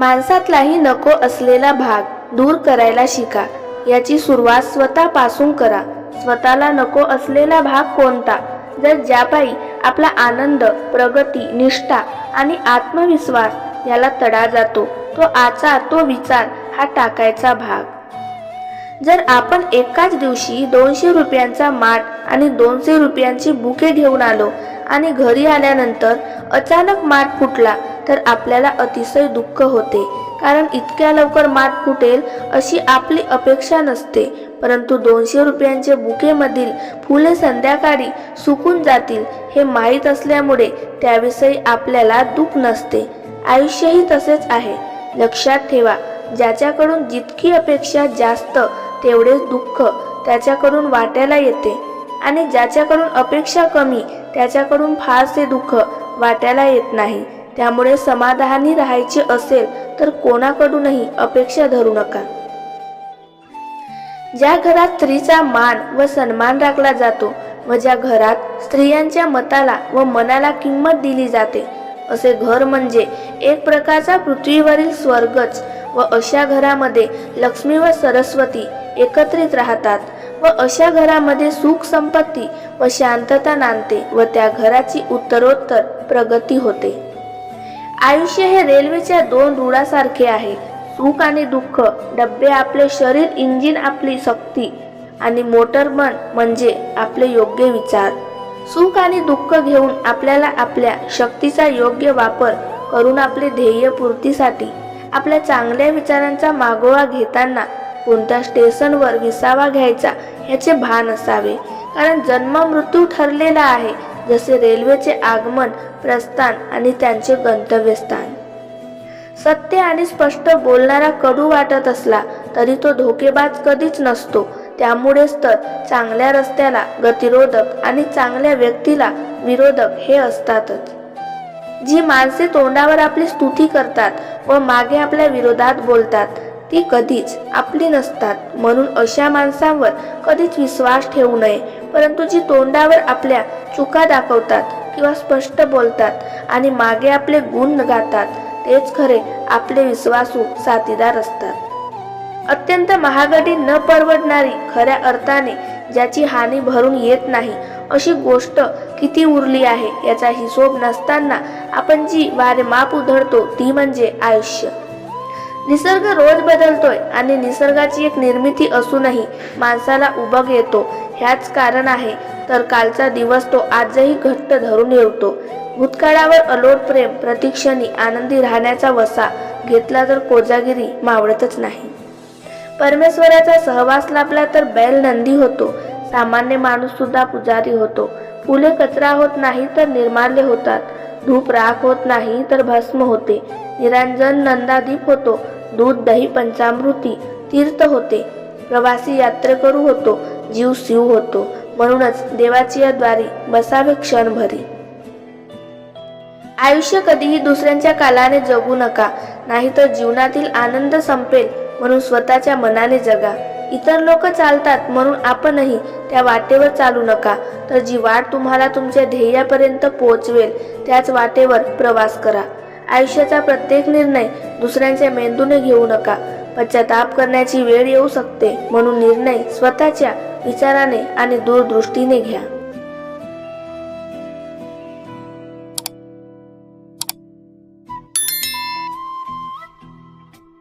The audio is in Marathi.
माणसातलाही नको असलेला भाग दूर करायला शिका. याची सुरुवात स्वतःपासून करा. स्वतःला नको असलेला भाग कोणता? जर ज्यापायी आपला आनंद प्रगती निष्ठा आणि आत्मविश्वास याला तडा जातो तो आचार तो विचार हा टाकायचा भाग. जर आपण एकाच दिवशी दोनशे रुपयांचा माठ आणि दोनशे रुपयांची बुके घेऊन आलो आणि घरी आल्यानंतर अचानक माठ फुटला तर आपल्याला अतिशय दुःख होते. कारण इतक्या लवकर मात फुटेल अशी आपली अपेक्षा नसते. परंतु दोनशे रुपयांचे बुकेमधील फुले संध्याकाळी सुकून जातील हे माहीत असल्यामुळे त्याविषयी आपल्याला दुःख नसते. आयुष्यही तसेच आहे. लक्षात ठेवा ज्याच्याकडून जितकी अपेक्षा जास्त तेवढेच दुःख त्याच्याकडून वाट्याला येते. आणि ज्याच्याकडून अपेक्षा कमी त्याच्याकडून फारसे दुःख वाट्याला येत नाही. त्यामुळे समाधानी राहायचे असेल तर कोणाकडूनही अपेक्षा धरू नका. ज्या घरात स्त्रीचा मान व सन्मान राखला जातो व ज्या घरात स्त्रियांच्या मताला व मनाला किंमत दिली जाते असे घर म्हणजे एक प्रकारचा पृथ्वीवरील स्वर्गच व अशा घरामध्ये लक्ष्मी व सरस्वती एकत्रित राहतात व अशा घरामध्ये सुख संपत्ती व शांतता नांदते व त्या घराची उत्तरोत्तर प्रगती होते. आयुष्य हे रेल्वेच्या दोन रुळासारखे आहे. सुख आणि दुःख डब्बे आपले शरीर इंजिन आपली शक्ती आणि मोटर मन म्हणजे आपले योग्य विचार. सुख आणि दुःख घेऊन आपल्याला आपल्या शक्तीचा योग्य वापर करून आपले ध्येय पूर्तीसाठी आपल्या चांगल्या विचारांचा मागोवा घेताना कोणत्या स्टेशनवर विसावा घ्यायचा याचे भान असावे. कारण जन्म मृत्यू ठरलेला आहे जसे रेल्वेचे आगमन प्रस्थान आणि त्यांचे गंतव्यस्थान. सत्य आणि स्पष्ट बोलणारा कडू वाटत असला तरी तो धोकेबाज कधीच नसतो. त्यामुळेच तर चांगल्या रस्त्याला गतिरोधक आणि चांगल्या व्यक्तीला विरोधक हे असतातच. जी माणसे तोंडावर आपली स्तुती करतात व मागे आपल्या विरोधात बोलतात ती कधीच आपली नसतात म्हणून अशा माणसांवर कधीच विश्वास ठेवू नये. परंतु जी तोंडावर आपल्या चुका दाखवतात किंवा स्पष्ट बोलतात आणि मागे आपले गुण गातात तेच खरे आपले विश्वासू साथीदार असतात. अत्यंत महागडी न परवडणारी खऱ्या अर्थाने ज्याची हानी भरून येत नाही अशी गोष्ट किती उरली आहे याचा हिशोब नसताना आपण जी वारेमाप उधळतो ती म्हणजे आयुष्य. निसर्ग रोज बदलतोय आणि निसर्गाची एक निर्मिती असूनही माणसाला उबग येतो ह्याच कारण आहे. तर कालचा दिवस तो आजही घट्ट धरून येतो. भूतकाळावर अलोट प्रेम प्रतिक्षणी आनंदी राहण्याचा वसा घेतला तर कोजागिरी मावळतच नाही. परमेश्वराचा सहवास लाभला तर बैल नंदी होतो. सामान्य माणूस सुद्धा पुजारी होतो. फुले कचरा होत नाही तर निर्माल्य होतात. धूप राख होत नाही तर भस्म होते. निरांजन नंदादीप होतो. दूध दही पंचामृती तीर्थ होते. प्रवासी यात्रेकरू होतो. जीव शिव होतो. म्हणूनच देवाची या द्वारी बसावे क्षणभरी आयुष्य कधीही दुसऱ्यांच्या कालाने जगू नका. नाहीतर जीवनातील आनंद संपेल म्हणून स्वतःच्या मनाने जगा. इतर लोक चालतात म्हणून आपणही त्या वाटेवर चालू नका. तर जी वाट तुम्हाला तुमच्या ध्येयापर्यंत पोहोचवेल त्याच वाटेवर प्रवास करा. आयुष्याचा प्रत्येक निर्णय दुसऱ्यांच्या मेंदूने घेऊ नका. पश्चाताप करण्याची वेळ येऊ शकते म्हणून निर्णय स्वतःच्या विचाराने आणि दूरदृष्टीने घ्या.